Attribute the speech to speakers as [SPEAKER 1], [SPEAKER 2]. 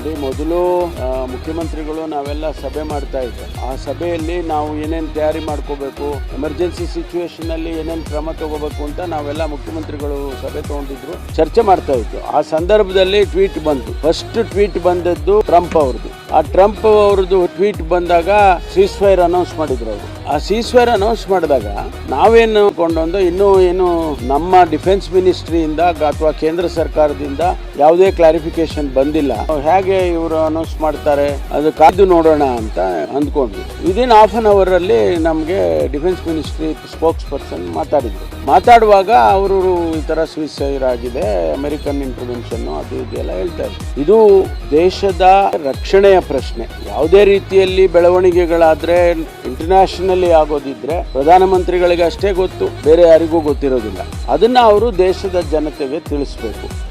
[SPEAKER 1] ನೋಡಿ ಮೊದಲು ಮುಖ್ಯಮಂತ್ರಿಗಳು ನಾವೆಲ್ಲ ಸಭೆ ಮಾಡ್ತಾ ಇದ್ದೆ. ಆ ಸಭೆಯಲ್ಲಿ ನಾವು ಏನೇನು ತಯಾರಿ ಮಾಡ್ಕೋಬೇಕು, ಎಮರ್ಜೆನ್ಸಿ ಸಿಚುವೇಶನ್ ಅಲ್ಲಿ ಏನೇನು ಕ್ರಮ ತಗೋಬೇಕು ಅಂತ ನಾವೆಲ್ಲ ಮುಖ್ಯಮಂತ್ರಿಗಳು ಸಭೆ ತಗೊಂಡಿದ್ರು, ಚರ್ಚೆ ಮಾಡ್ತಾ ಇದ್ರು ಆ ಸಂದರ್ಭದಲ್ಲಿ ಟ್ವೀಟ್ ಬಂತು. ಫಸ್ಟ್ ಟ್ವೀಟ್ ಬಂದದ್ದು ಟ್ರಂಪ್ ಅವ್ರದ್ದು. ಆ ಟ್ರಂಪ್ ಅವ್ರದ್ದು ಟ್ವೀಟ್ ಬಂದಾಗ ಸೀಸ್ ಫೈರ್ ಅನೌನ್ಸ್ ಮಾಡಿದ್ರು ಅವರು. ಆ ಸೀಸ್ ಫೈರ್ ಅನೌನ್ಸ್ ಮಾಡಿದಾಗ ನಾವೇನು ಕೊಂಡೊಂದು ಇನ್ನೂ ಏನು ನಮ್ಮ ಡಿಫೆನ್ಸ್ ಮಿನಿಸ್ಟ್ರಿಯಿಂದ ಅಥವಾ ಕೇಂದ್ರ ಸರ್ಕಾರದಿಂದ ಯಾವುದೇ ಕ್ಲಾರಿಫಿಕೇಶನ್ ಬಂದಿಲ್ಲ. ಹೇಗೆ ಇವರು ಅನೌನ್ಸ್ ಮಾಡ್ತಾರೆ, ಅದು ಕಾದು ನೋಡೋಣ ಅಂತ ಅಂದ್ಕೊಂಡ್ವಿ ವಿದಿನ್ ಹಾಫ್ ಅನ್ ಅವರ್ ಅಲ್ಲಿ ನಮಗೆ ಡಿಫೆನ್ಸ್ ಮಿನಿಸ್ಟ್ರಿ ಸ್ಪೋಕ್ಸ್ ಪರ್ಸನ್ ಮಾತಾಡಿದ್ರು. ಮಾತಾಡುವಾಗ ಅವರು ಈ ತರ ಸುಯಿಸೈಡ್ ಆಗಿದೆ ಅಮೆರಿಕನ್ ಇಂಟರ್ವೆನ್ಷನ್ ಅದು ಇದೆಲ್ಲ ಹೇಳ್ತಾರೆ ಇದು ದೇಶದ ರಕ್ಷಣೆಯ ಪ್ರಶ್ನೆ. ಯಾವುದೇ ರೀತಿಯಲ್ಲಿ ಬೆಳವಣಿಗೆಗಳಾದ್ರೆ ಇಂಟರ್ನ್ಯಾಷನಲಿ ಆಗೋದಿದ್ರೆ ಪ್ರಧಾನಮಂತ್ರಿಗಳಿಗೆ ಅಷ್ಟೇ ಗೊತ್ತು, ಬೇರೆ ಯಾರಿಗೂ ಗೊತ್ತಿರೋದಿಲ್ಲ. ಅದನ್ನ ಅವರು ದೇಶದ ಜನತೆಗೆ ತಿಳಿಸ್ಬೇಕು.